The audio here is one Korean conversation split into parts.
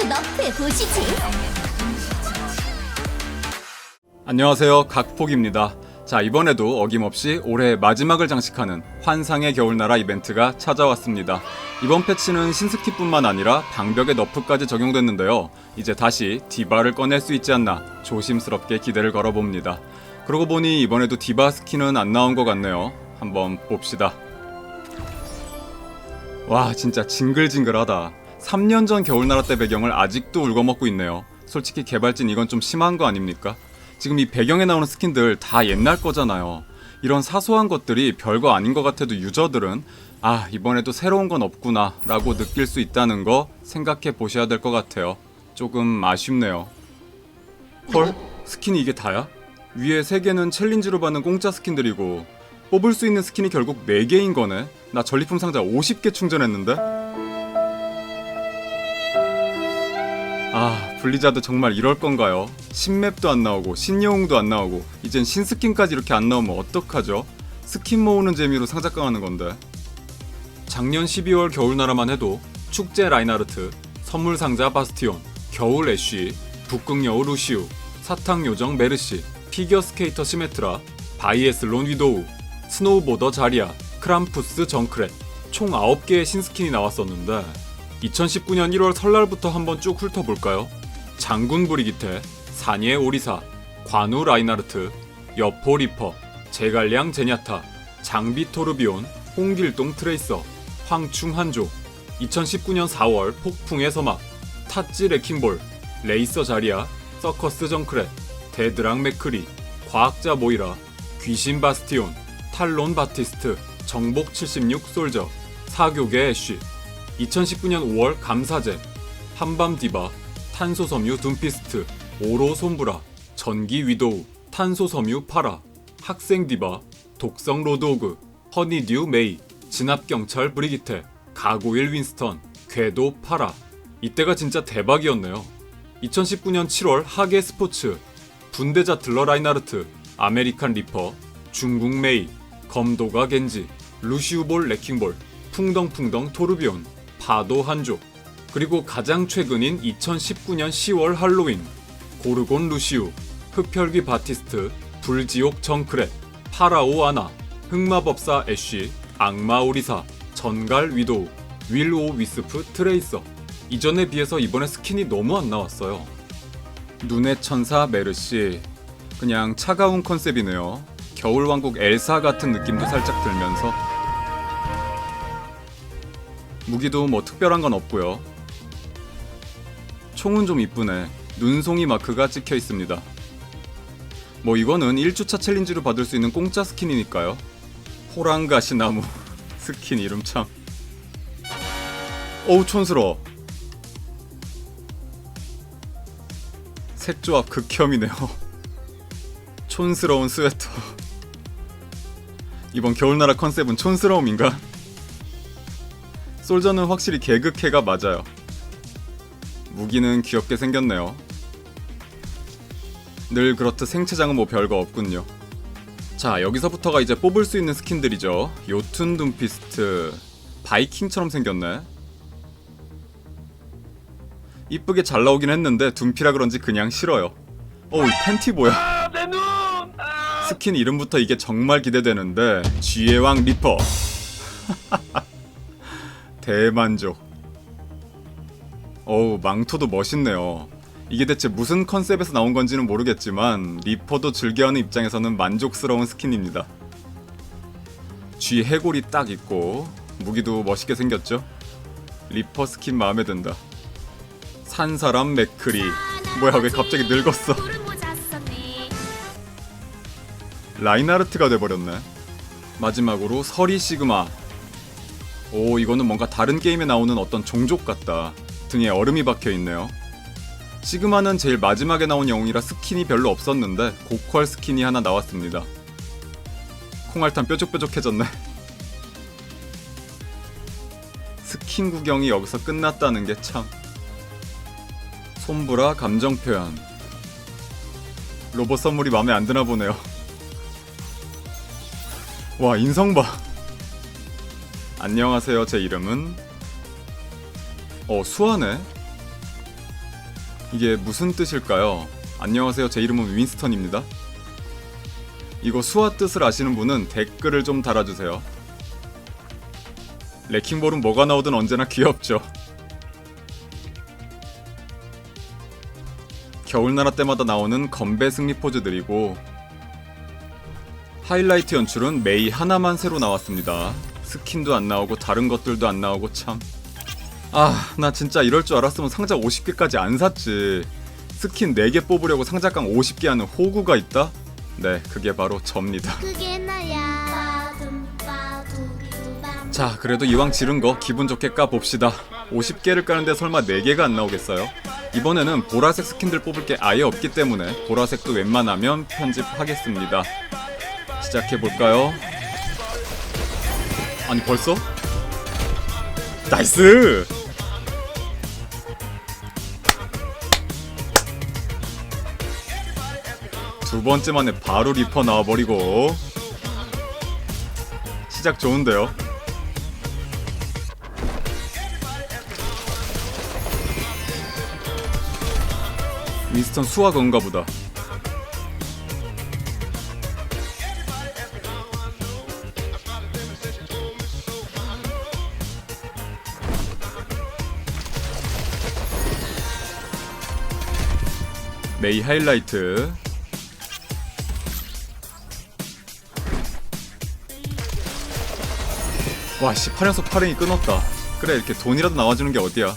모두 너프해 보시지. 안녕하세요. 각폭입니다. 자 이번에도 어김없이 올해 마지막을 장식하는 환상의 겨울나라 이벤트가 찾아왔습니다. 이번 패치는 신스키뿐만 아니라 방벽의 너프까지 적용됐는데요. 이제 다시 디바를 꺼낼 수 있지 않나 조심스럽게 기대를 걸어봅니다. 그러고 보니 이번에도 디바 스킨은 안 나온 것 같네요. 한번 봅시다. 와 진짜 징글징글하다 3년 전 겨울나라 때 배경을 아직도 울거먹고 있네요 솔직히 개발진 이건 좀 심한 거 아닙니까? 지금 이 배경에 나오는 스킨들 다 옛날 거잖아요. 이런 사소한 것들이 별거 아닌 것 같아도 유저들은 아 이번에도 새로운 건 없구나 라고 느낄 수 있다는 거 생각해 보셔야 될 것 같아요. 조금 아쉽네요. 헐? 스킨이 이게 다야? 위에 3개는 챌린지로 받는 공짜 스킨들이고 뽑을 수 있는 스킨이 결국 4개인 거네? 나 전리품 상자 50개 충전했는데? 아 블리자드 정말 이럴 건가요? 신맵도 안 나오고 신여웅도 안 나오고 이젠 신스킨까지 이렇게 안 나오면 어떡하죠? 스킨 모으는 재미로 상작강하는 건데 작년 12월 겨울나라만 해도 축제 라인하르트, 선물 상자 바스티온, 겨울 애쉬, 북극여우 루시우, 사탕 요정 메르시, 피겨 스케이터 시메트라, 바이애슬론 위도우, 스노우보더 자리아, 크람푸스 정크렛 총 9개의 신스킨이 나왔었는데 2019년 1월 설날부터 한번 쭉 훑어볼까요? 장군 브리기테, 사니의 오리사, 관우 라이나르트, 여포 리퍼, 제갈량 제냐타, 장비 토르비온, 홍길동 트레이서, 황충 한조, 2019년 4월 폭풍의 서막, 탔지 레킹볼, 레이서 자리아, 서커스 정크렛, 데드랑 맥크리, 과학자 모이라, 귀신 바스티온, 탈론 바티스트, 정복 76 솔저, 사교계 애쉬, 2019년 5월 감사제, 한밤 디바, 탄소 섬유 둠피스트, 오로 솜브라, 전기 위도우, 탄소 섬유 파라, 학생 디바, 독성 로드오그, 허니듀 메이, 진압 경찰 브리기테, 가고일 윈스턴, 궤도 파라. 이때가 진짜 대박이었네요. 2019년 7월 하계 스포츠, 분대자틀러 라이나르트, 아메리칸 리퍼, 중국 메이, 검도가 겐지, 루시우볼 레킹볼, 풍덩풍덩 토르비온, 파도 한조, 그리고 가장 최근인 2019년 10월 할로윈, 고르곤 루시우, 흑혈귀 바티스트, 불지옥 정크렛, 파라오 아나, 흑마법사 애쉬, 악마 오리사, 전갈 위도우, 윌오 위스프 트레이서. 이전에 비해서 이번에 스킨이 너무 안 나왔어요. 눈의 천사 메르시. 그냥 차가운 컨셉이네요. 겨울왕국 엘사 같은 느낌도 살짝 들면서 무기도 뭐 특별한 건 없고요. 총은 좀 이쁘네. 눈송이 마크가 찍혀 있습니다. 뭐 이거는 1주차 챌린지로 받을 수 있는 공짜 스킨이니까요. 호랑가시 나무 스킨 이름 참. 어우 촌스러워. 색조합 극혐이네요. 촌스러운 스웨터. 이번 겨울나라 컨셉은 촌스러움인가? 솔저는 확실히 개그캐가 맞아요. 무기는 귀엽게 생겼네요. 늘 그렇듯 생체장은 뭐 별거 없군요. 자, 여기서부터가 이제 뽑을 수 있는 스킨들이죠. 요툰 둠피스트. 바이킹처럼 생겼네. 이쁘게 잘 나오긴 했는데 둠피라 그런지 그냥 싫어요. 어우, 이 팬티 뭐야? 스킨 이름부터 이게 정말 기대되는데 쥐의 왕 리퍼. 대만족. 어우, 망토도 멋있네요. 이게 대체 무슨 컨셉에서 나온 건지는 모르겠지만 리퍼도 즐겨하는 입장에서는 만족스러운 스킨입니다. 쥐 해골이 딱 있고 무기도 멋있게 생겼죠? 리퍼 스킨 마음에 든다. 산 사람 맥크리. 뭐야 왜 갑자기 늙었어? 라인하르트가 돼버렸네. 마지막으로 서리 시그마. 오 이거는 뭔가 다른 게임에 나오는 어떤 종족 같다. 등에 얼음이 박혀 있네요. 시그마는 제일 마지막에 나온 영웅이라 스킨이 별로 없었는데 고퀄 스킨이 하나 나왔습니다. 콩알탄 뾰족뾰족해졌네. 스킨 구경이 여기서 끝났다는 게 참. 솜브라 감정 표현. 로봇 선물이 마음에 안 드나 보네요. 와 인성 봐. 안녕하세요. 제 이름은 어 수아네. 이게 무슨 뜻일까요? 안녕하세요. 제 이름은 윈스턴입니다. 이거 수화 뜻을 아시는 분은 댓글을 좀 달아주세요. 레킹볼은 뭐가 나오든 언제나 귀엽죠. 겨울나라 때마다 나오는 건배 승리 포즈들이고 하이라이트 연출은 메이 하나만 새로 나왔습니다. 스킨도 안 나오고 다른 것들도 안 나오고 참. 아, 나 진짜 이럴 줄 알았으면 상자 50개까지 안 샀지. 스킨 4개 뽑으려고 상자깡 50개 하는 호구가 있다? 네, 그게 바로 접니다. 그게 나야 자, 그래도 이왕 지른 거 기분 좋게 까봅시다. 50개를 까는데 설마 4개가 안 나오겠어요? 이번에는 보라색 스킨들 뽑을 게 아예 없기 때문에 보라색도 웬만하면 편집하겠습니다. 시작해볼까요? 아니, 벌써? 나이스! 두 번째 만에 바로 리퍼 나와버리고 시작 좋은데요? 윈스턴 수학 건가 보다. 메이 하이라이트. 와, 씨, 8연속 8행이 끊었다. 그래, 이렇게 돈이라도 나와주는 게 어디야.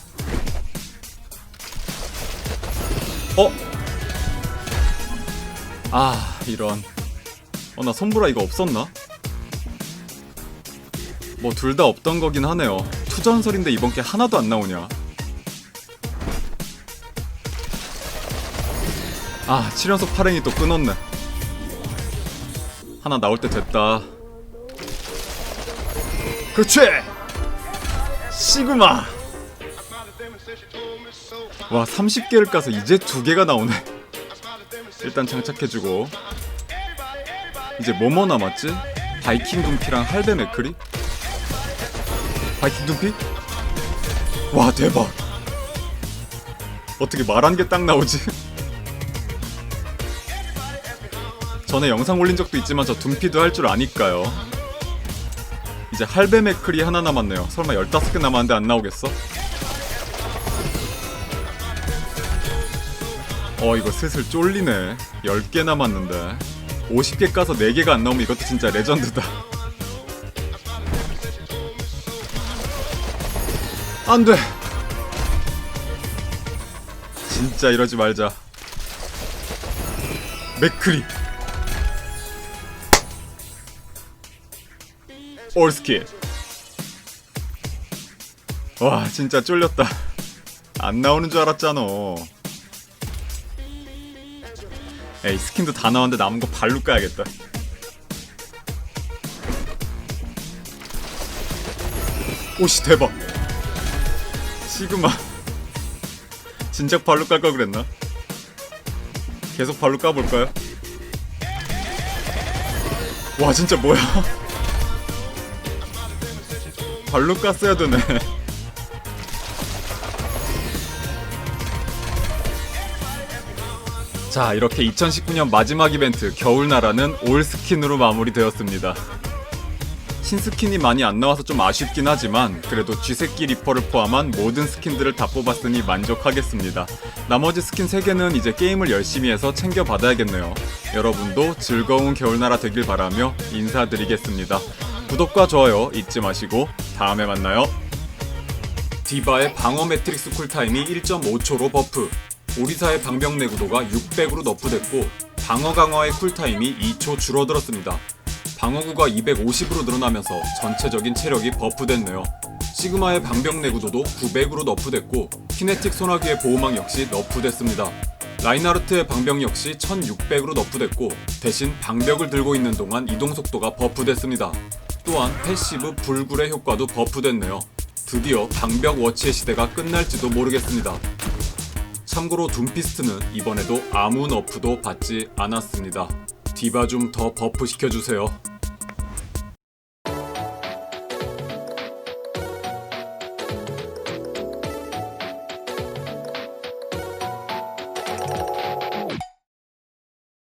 어? 아, 이런. 어, 나 손보라 이거 없었나? 뭐, 둘 다 없던 거긴 하네요. 투전설인데 이번 게 하나도 안 나오냐. 아, 7연속 8행이 또 끊었네. 하나 나올 때 됐다. 그렇지! 시그마! 와 30개를 까서 이제 두 개가 나오네 일단 장착해주고 이제 뭐뭐 남았지? 바이킹 둠피랑 할배 맥크리? 바이킹 둠피? 와 대박 어떻게 말한 게 딱 나오지? 전에 영상 올린 적도 있지만 저 둠피도 할 줄 아니까요. 이제 할배 맥크리 하나 남았네요. 설마 15개 남았는데 안 나오겠어? 어 이거 슬슬 쫄리네. 10개 남았는데. 50개 까서 4개가 안 나오면 이것도 진짜 레전드다. 안돼! 진짜 이러지 말자. 맥크리 올스킬 와 진짜 쫄렸다. 안 나오는 줄 알았잖아. 에이 스킨도 다 나왔는데 남은 거 발로 까야겠다. 오씨 대박. 시그마. 진작 발로 깔 걸 그랬나? 계속 발로 까볼까요? 와 진짜 뭐야 발로 깠어야 되네. 자 이렇게 2019년 마지막 이벤트 겨울나라는 올 스킨으로 마무리되었습니다. 신스킨이 많이 안 나와서 좀 아쉽긴 하지만 그래도 쥐새끼 리퍼를 포함한 모든 스킨들을 다 뽑았으니 만족하겠습니다. 나머지 스킨 3개는 이제 게임을 열심히 해서 챙겨받아야겠네요. 여러분도 즐거운 겨울나라 되길 바라며 인사드리겠습니다 구독과 좋아요 잊지 마시고 다음에 만나요 디바의 방어 매트릭스 쿨타임이 1.5초로 버프 오리사의 방벽 내구도가 600으로 너프됐고 방어 강화의 쿨타임이 2초 줄어들었습니다. 방어구가 250으로 늘어나면서 전체적인 체력이 버프됐네요. 시그마의 방벽 내구도도 900으로 너프됐고 키네틱 소나기의 보호막 역시 너프됐습니다. 라인하르트의 방벽 역시 1600으로 너프됐고 대신 방벽을 들고 있는 동안 이동 속도가 버프됐습니다. 또한 패시브 불굴의 효과도 버프됐네요. 드디어 방벽 워치의 시대가 끝날지도 모르겠습니다. 참고로 둠피스트는 이번에도 아무 너프도 받지 않았습니다. 디바 좀 더 버프 시켜주세요.